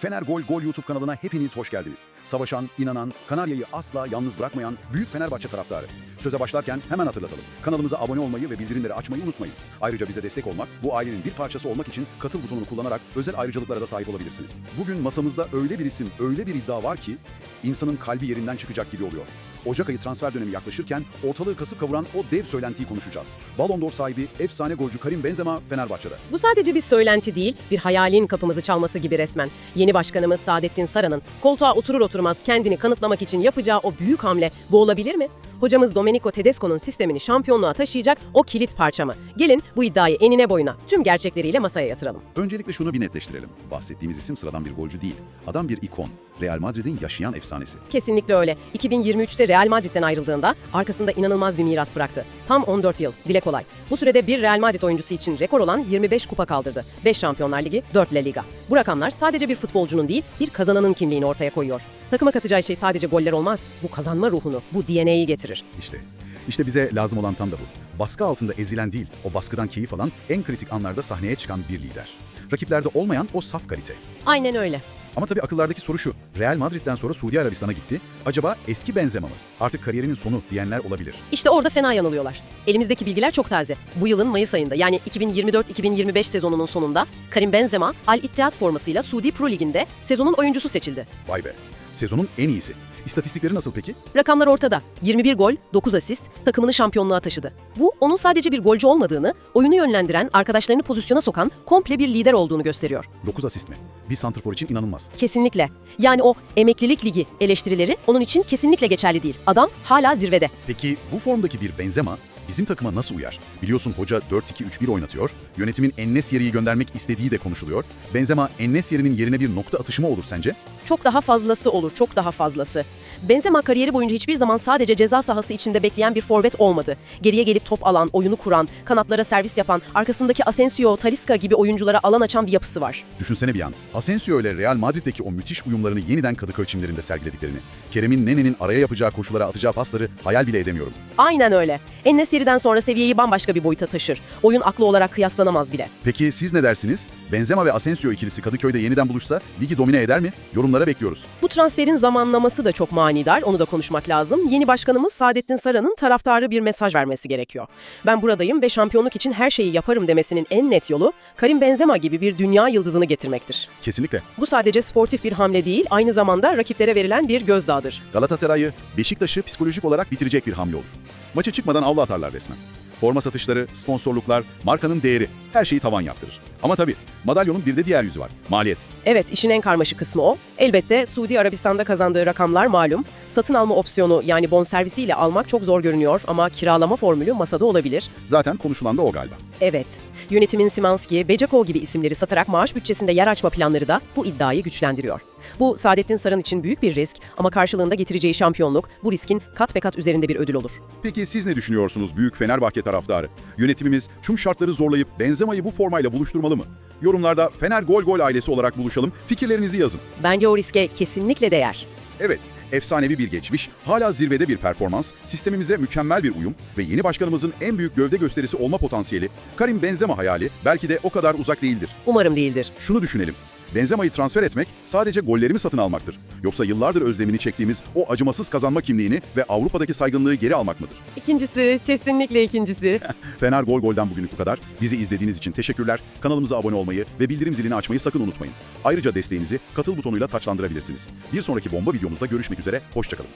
Fener Gol Gol YouTube kanalına hepiniz hoş geldiniz. Savaşan, inanan, Kanarya'yı asla yalnız bırakmayan büyük Fenerbahçe taraftarı. Söze başlarken hemen hatırlatalım. Kanalımıza abone olmayı ve bildirimleri açmayı unutmayın. Ayrıca bize destek olmak, bu ailenin bir parçası olmak için katıl butonunu kullanarak özel ayrıcalıklara da sahip olabilirsiniz. Bugün masamızda öyle bir isim, öyle bir iddia var ki insanın kalbi yerinden çıkacak gibi oluyor. Ocak ayı transfer dönemi yaklaşırken ortalığı kasıp kavuran o dev söylentiyi konuşacağız. Ballon d'Or sahibi efsane golcü Karim Benzema Fenerbahçe'de. Bu sadece bir söylenti değil, bir hayalin kapımızı çalması gibi resmen. Yeni başkanımız Saadettin Saran'ın koltuğa oturur oturmaz kendini kanıtlamak için yapacağı o büyük hamle bu olabilir mi? Hocamız Domenico Tedesco'nun sistemini şampiyonluğa taşıyacak o kilit parça mı? Gelin bu iddiayı enine boyuna tüm gerçekleriyle masaya yatıralım. Öncelikle şunu bir netleştirelim. Bahsettiğimiz isim sıradan bir golcü değil. Adam bir ikon. Real Madrid'in yaşayan efsanesi. Kesinlikle öyle. 2023'te Real Madrid'den ayrıldığında arkasında inanılmaz bir miras bıraktı. Tam 14 yıl. Dile kolay. Bu sürede bir Real Madrid oyuncusu için rekor olan 25 kupa kaldırdı. 5 Şampiyonlar Ligi, 4 La Liga. Bu rakamlar sadece bir futbolcunun değil, bir kazananın kimliğini ortaya koyuyor. Takıma katacağı şey sadece goller olmaz. Bu kazanma ruhunu, bu DNA'yı getirir. İşte. İşte bize lazım olan tam da bu. Baskı altında ezilen değil, o baskıdan keyif alan, en kritik anlarda sahneye çıkan bir lider. Rakiplerde olmayan o saf kalite. Aynen öyle. Ama tabii akıllardaki soru şu. Real Madrid'den sonra Suudi Arabistan'a gitti. Acaba eski Benzema mı? Artık kariyerinin sonu diyenler olabilir. İşte orada fena yanılıyorlar. Elimizdeki bilgiler çok taze. Bu yılın Mayıs ayında yani 2024-2025 sezonunun sonunda Karim Benzema Al Ittihad formasıyla Suudi Pro Ligi'nde sezonun oyuncusu seçildi. Vay be. Sezonun en iyisi. İstatistikleri nasıl peki? Rakamlar ortada. 21 gol, 9 asist, takımını şampiyonluğa taşıdı. Bu onun sadece bir golcü olmadığını, oyunu yönlendiren, arkadaşlarını pozisyona sokan komple bir lider olduğunu gösteriyor. 9 asist mi? Bir santrfor için inanılmaz. Kesinlikle. Yani o emeklilik ligi eleştirileri onun için kesinlikle geçerli değil. Adam hala zirvede. Peki bu formdaki bir Benzema bizim takıma nasıl uyar? Biliyorsun hoca 4-2-3-1 oynatıyor. Yönetimin Ennesyeri'yi göndermek istediği de konuşuluyor. Benzema Ennesyeri'nin yerine bir nokta atışı mı olur sence? Çok daha fazlası olur, çok daha fazlası. Benzema kariyeri boyunca hiçbir zaman sadece ceza sahası içinde bekleyen bir forvet olmadı. Geriye gelip top alan, oyunu kuran, kanatlara servis yapan, arkasındaki Asensio, Talisca gibi oyunculara alan açan bir yapısı var. Düşünsene bir an. Asensio ile Real Madrid'deki o müthiş uyumlarını yeniden Kadıköy çimlerinde sergilediklerini. Kerem'in Nene'nin araya yapacağı koşulara atacağı pasları hayal bile edemiyorum. Aynen öyle. Ennesiri'den sonra seviyeyi bambaşka bir boyuta taşır. Oyun aklı olarak kıyaslanamaz bile. Peki siz ne dersiniz? Benzema ve Asensio ikilisi Kadıköy'de yeniden buluşsa ligi domine eder mi? Yorumlara bekliyoruz. Bu transferin zamanlaması da çok manidar, onu da konuşmak lazım. Yeni başkanımız Saadettin Saran'ın taraftarı bir mesaj vermesi gerekiyor. Ben buradayım ve şampiyonluk için her şeyi yaparım demesinin en net yolu Karim Benzema gibi bir dünya yıldızını getirmektir. Kesinlikle. Bu sadece sportif bir hamle değil, aynı zamanda rakiplere verilen bir gözdağıdır. Galatasaray'ı, Beşiktaş'ı psikolojik olarak bitirecek bir hamle olur. Maça çıkmadan avlu atarlar resmen. Forma satışları, sponsorluklar, markanın değeri her şeyi tavan yaptırır. Ama tabii madalyonun bir de diğer yüzü var. Maliyet. Evet, işin en karmaşık kısmı o. Elbette Suudi Arabistan'da kazandığı rakamlar malum. Satın alma opsiyonu yani bonservisiyle almak çok zor görünüyor ama kiralama formülü masada olabilir. Zaten konuşulan da o galiba. Evet, yönetimin Simanski, Becako gibi isimleri satarak maaş bütçesinde yer açma planları da bu iddiayı güçlendiriyor. Bu Saadettin Saran için büyük bir risk ama karşılığında getireceği şampiyonluk bu riskin kat ve kat üzerinde bir ödül olur. Peki siz ne düşünüyorsunuz büyük Fenerbahçe taraftarı? Yönetimimiz tüm şartları zorlayıp Benzema'yı bu formayla buluşturmalı mı? Yorumlarda Fener Gol Gol ailesi olarak buluşalım, fikirlerinizi yazın. Bence o riske kesinlikle değer. Evet, efsanevi bir geçmiş, hala zirvede bir performans, sistemimize mükemmel bir uyum ve yeni başkanımızın en büyük gövde gösterisi olma potansiyeli, Karim Benzema hayali belki de o kadar uzak değildir. Umarım değildir. Şunu düşünelim. Benzema'yı transfer etmek sadece gollerimi satın almaktır. Yoksa yıllardır özlemini çektiğimiz o acımasız kazanma kimliğini ve Avrupa'daki saygınlığı geri almak mıdır? İkincisi, kesinlikle ikincisi. Fener Gol Gol'den bugünlük bu kadar. Bizi izlediğiniz için teşekkürler. Kanalımıza abone olmayı ve bildirim zilini açmayı sakın unutmayın. Ayrıca desteğinizi katıl butonuyla taçlandırabilirsiniz. Bir sonraki bomba videomuzda görüşmek üzere, hoşçakalın.